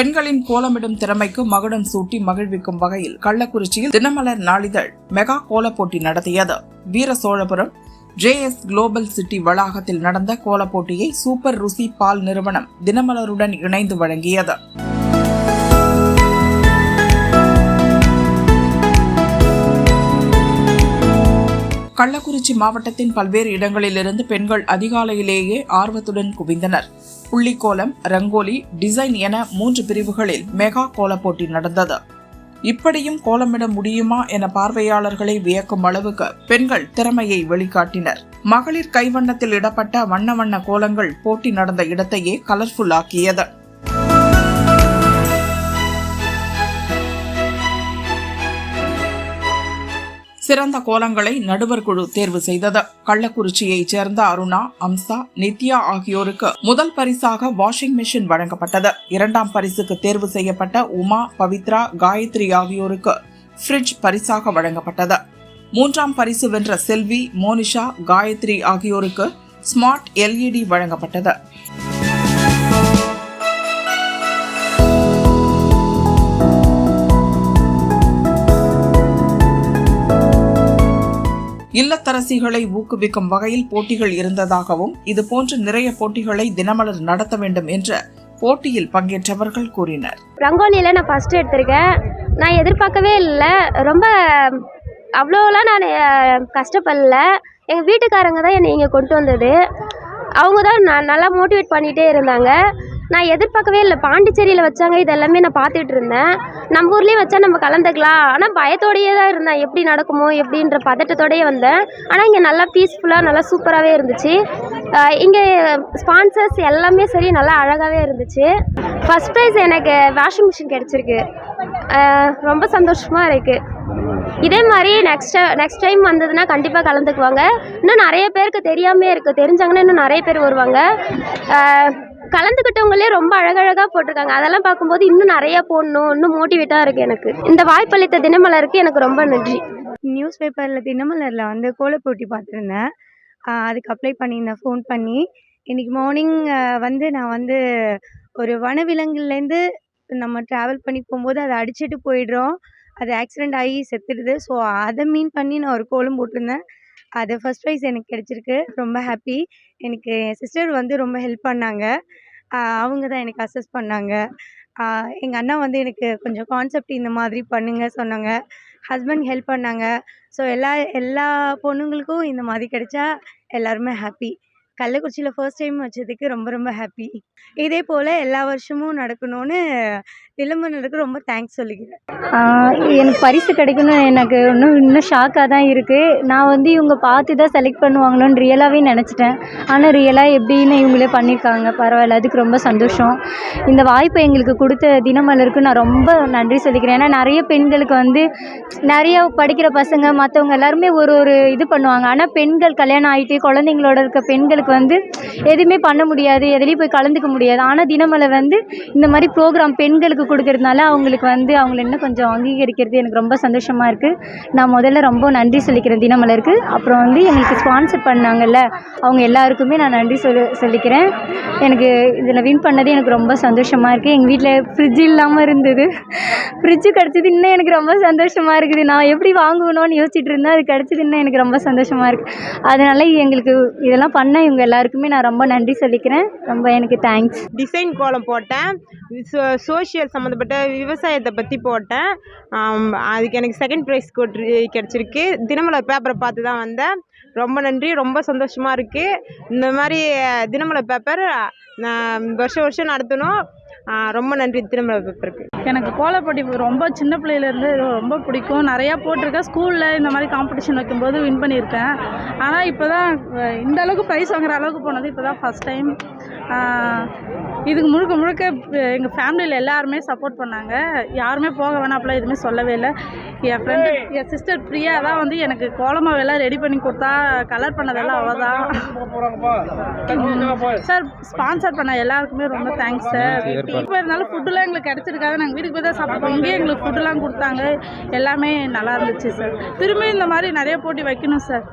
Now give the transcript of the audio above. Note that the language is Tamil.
பெண்களின் கோலமிடும் திறமைக்கு மகுடம் சூட்டி மகிழ்விக்கும் வகையில் கள்ளக்குறிச்சியில் தினமலர் நாளிதழ் மெகா கோல போட்டி நடத்தியது. வீர சோழபுரம் ஜேஎஸ் குளோபல் சிட்டி வளாகத்தில் நடந்த கோல போட்டியை சூப்பர் ருசி பால் நிறுவனம் தினமலருடன் இணைந்து வழங்கியது. கள்ளக்குறிச்சி மாவட்டத்தின் பல்வேறு இடங்களிலிருந்து பெண்கள் அதிகாலையிலேயே ஆர்வத்துடன் குவிந்தனர். புள்ளிக்கோலம் ரங்கோலி டிசைன் என மூன்று பிரிவுகளில் மெகா கோலப் போட்டி நடந்தது. இப்படியும் கோலமிட முடியுமா என பார்வையாளர்களை வியக்கும் அளவுக்கு பெண்கள் திறமையை வெளிக்காட்டினர். மகளிர் கைவண்ணத்தில் இடப்பட்ட வண்ண வண்ண கோலங்கள் போட்டி நடந்த இடத்தையே கலர்ஃபுல் ஆக்கியது. சிறந்த கோலங்களை நடுவர் குழு தேர்வு செய்தது. கள்ளக்குறிச்சியைச் சேர்ந்த அருணா அம்சா நித்யா ஆகியோருக்கு முதல் பரிசாக வாஷிங் மெஷின் வழங்கப்பட்டது. இரண்டாம் பரிசுக்கு தேர்வு செய்யப்பட்ட உமா பவித்ரா காயத்ரி ஆகியோருக்கு ஃப்ரிட்ஜ் பரிசாக வழங்கப்பட்டது. மூன்றாம் பரிசு வென்ற செல்வி மோனிஷா காயத்ரி ஆகியோருக்கு ஸ்மார்ட் எல்இடி வழங்கப்பட்டது. இல்லத்தரசிகளை ஊக்குவிக்கும் வகையில் போட்டிகள் இருந்ததாகவும் இதுபோன்று நிறைய போட்டிகளை தினமலர் நடத்த வேண்டும் என்று போட்டியில் பங்கேற்றவர்கள் கூறினர். ரங்கோலியில் நான் ஃபஸ்ட்டு எடுத்திருக்கேன். நான் எதிர்பார்க்கவே இல்லை. ரொம்ப அவ்வளோலாம் நான் கஷ்டப்படல. எங்கள் வீட்டுக்காரங்க தான் என்னை இங்கே கொண்டு வந்தது. அவங்க தான் நான் நல்லா மோட்டிவேட் பண்ணிகிட்டே இருந்தாங்க. நான் எதிர்பார்க்கவே இல்லை. பாண்டிச்சேரியில் வச்சாங்க. இது எல்லாமே நான் பார்த்துட்டு இருந்தேன். நம்ம ஊர்லேயும் வச்சா நம்ம கலந்துக்கலாம். ஆனால் பயத்தோடையே தான் இருந்தேன். எப்படி நடக்குமோ எப்படின்ற பதட்டத்தோடயே வந்தேன். ஆனால் இங்கே நல்லா பீஸ்ஃபுல்லாக நல்லா சூப்பராகவே இருந்துச்சு. இங்கே ஸ்பான்சர்ஸ் எல்லாமே சரி நல்லா அழகாகவே இருந்துச்சு. ஃபஸ்ட் ப்ரைஸ் எனக்கு வாஷிங் மிஷின் கிடச்சிருக்கு. ரொம்ப சந்தோஷமாக இருக்குது இதே மாதிரி நெக்ஸ்ட் நெக்ஸ்ட் டைம் வந்ததுன்னா கண்டிப்பாக கலந்துக்குவாங்க. இன்னும் நிறைய பேருக்கு தெரியாமே இருக்குது தெரிஞ்சாங்கன்னா இன்னும் நிறைய பேர் வருவாங்க. கலந்துக்கிட்டவங்களே ரொம்ப அழகழகாக போட்டிருக்காங்க. அதெல்லாம் பார்க்கும்போது இன்னும் நிறைய போடணும். இன்னும் மோட்டிவேட்டாக இருக்குது எனக்கு. இந்த வாய்ப்பளித்த தினமலருக்கு எனக்கு ரொம்ப நன்றி. நியூஸ் பேப்பரில் தினமலரில் வந்து கோலப்போட்டி பார்த்துருந்தேன். அதுக்கு அப்ளை பண்ணியிருந்தேன். ஃபோன் பண்ணி. இன்றைக்கி மார்னிங் வந்து நான் வந்து ஒரு வனவிலங்குலேருந்து நம்ம ட்ராவல் பண்ணி போகும்போது அதை அடிச்சிட்டு போயிடுறோம். அது ஆக்சிடெண்ட் ஆகி செத்துடுது. ஸோ அதை மீன் பண்ணி நான் ஒரு கோலம் போட்டிருந்தேன். அது ஃபஸ்ட் ப்ரைஸ் எனக்கு கிடச்சிருக்கு. ரொம்ப ஹாப்பி எனக்கு என் சிஸ்டர் வந்து ரொம்ப ஹெல்ப் பண்ணாங்க. அவங்க தான் எனக்கு அசஸ் பண்ணாங்க. எங்கள் அண்ணா வந்து எனக்கு கொஞ்சம் கான்செப்ட் இந்த மாதிரி பண்ணுங்க சொன்னாங்க. ஹஸ்பண்ட் ஹெல்ப் பண்ணாங்க. ஸோ எல்லா எல்லா பொண்ணுங்களுக்கும் இந்த மாதிரி கிடைச்சா எல்லாருமே ஹாப்பி கள்ளக்குறிச்சியில் ஃபர்ஸ்ட் டைம் வச்சதுக்கு ரொம்ப ரொம்ப ஹாப்பி இதே போல் எல்லா வருஷமும் நடக்கணும்னு நிலம்பனருக்கு ரொம்ப தேங்க்ஸ் சொல்லிக்கிறேன். எனக்கு பரிசு கிடைக்கணும் எனக்கு இன்னும் இன்னும் ஷாக்காக தான் இருக்குது நான் வந்து இவங்க பார்த்து தான் செலக்ட் பண்ணுவாங்களோன்னு ரியலாகவே நினச்சிட்டேன். ஆனால் ரியலாக எப்படின்னு இவங்களே பண்ணியிருக்காங்க. பரவாயில்ல அதுக்கு ரொம்ப சந்தோஷம். இந்த வாய்ப்பை எங்களுக்கு கொடுத்த தினமலருக்கு நான் ரொம்ப நன்றி சொல்லிக்கிறேன். ஏன்னா நிறைய பெண்களுக்கு வந்து நிறைய படிக்கிற பசங்க மற்றவங்க எல்லாருமே ஒரு ஒரு இது பண்ணுவாங்க. ஆனால் பெண்கள் கல்யாணம் ஆகிட்டு குழந்தைங்களோட இருக்க பெண்களுக்கு வந்து எதுவுமே பண்ண முடியாது எதுலேயும் போய் கலந்துக்க முடியாது. ஆனால் தினமலை வந்து இந்த மாதிரி ப்ரோக்ராம் பெண்களுக்கு கொடுக்கறதுனால அவங்களுக்கு வந்து அவங்கள இன்னும் கொஞ்சம் அங்கீகரிக்கிறது எனக்கு ரொம்ப சந்தோஷமாக இருக்குது நான் முதல்ல ரொம்ப நன்றி சொல்லிக்கிறேன் தினமலருக்கு. அப்புறம் வந்து எங்களுக்கு ஸ்பான்சர் பண்ணாங்கல்ல அவங்க எல்லாருக்குமே நான் நன்றி சொல்லி சொல்லிக்கிறேன். எனக்கு இதில் வின் பண்ணது எனக்கு ரொம்ப சந்தோஷமாக இருக்குது எங்கள் வீட்டில் ஃப்ரிட்ஜ் இல்லாமல் இருந்தது. ஃப்ரிட்ஜு கிடச்சது இன்னும் எனக்கு ரொம்ப சந்தோஷமாக இருக்குது. நான் எப்படி வாங்கணும்னு யோசிச்சுட்டு இருந்தேன் அது கிடச்சது இன்னும் எனக்கு ரொம்ப சந்தோஷமாக இருக்குது அதனால் எங்களுக்கு இதெல்லாம் பண்ண இவங்க எல்லாருக்குமே நான் ரொம்ப நன்றி சொல்லிக்கிறேன். ரொம்ப எனக்கு தேங்க்ஸ் டிசைன் கோலம் போட்டேன். சோ சோஷியல் சம்மந்தப்பட்ட விவசாயத்தை பற்றி போட்டேன். அதுக்கு எனக்கு செகண்ட் ப்ரைஸ் கிடச்சிருக்கு. தினமலர் பேப்பரை பார்த்து தான் வந்தேன். ரொம்ப நன்றி ரொம்ப சந்தோஷமாக இருக்குது இந்த மாதிரி தினமலர் பேப்பர் நான் வருஷம் வருஷம் நடத்தணும். ரொம்ப நன்றி. திரும்ப பேப்பருக்கு எனக்கு கோலப்பட்டி ரொம்ப சின்ன பிள்ளையிலேருந்து ரொம்ப பிடிக்கும். நிறையா போட்டிருக்கேன். ஸ்கூலில் இந்த மாதிரி காம்படிஷன் வைக்கும்போது வின் பண்ணியிருக்கேன். ஆனால் இப்போ தான் இந்த அளவுக்கு ப்ரைஸ் வாங்குற அளவுக்கு போனது இப்போ தான் ஃபஸ்ட் டைம் இதுக்கு முழுக்க முழுக்க எங்கள் ஃபேமிலியில் எல்லாருமே சப்போர்ட் பண்ணாங்க. யாருமே போக வேணாம் அப்படிலாம் எதுவுமே சொல்லவே இல்லை. என் ஃப்ரெண்டு என் சிஸ்டர் பிரியா தான் வந்து எனக்கு கோலமாவெல்லாம் ரெடி பண்ணி கொடுத்தா கலர் பண்ணதெல்லாம் அவள் தான் சார் ஸ்பான்சர் பண்ண எல்லாருக்குமே ரொம்ப தேங்க்ஸ் சார் இப்போ இருந்தாலும் ஃபுட்டுலாம் எங்களுக்கு கிடச்சிருக்காது. நாங்கள் வீட்டுக்கு போய் தான் சாப்பிடுவோம் இங்கேயே எங்களுக்கு ஃபுட்டுலாம் கொடுத்தாங்க. எல்லாமே நல்லா இருந்துச்சு சார் திரும்பி இந்த மாதிரி நிறைய போட்டி வைக்கணும் சார்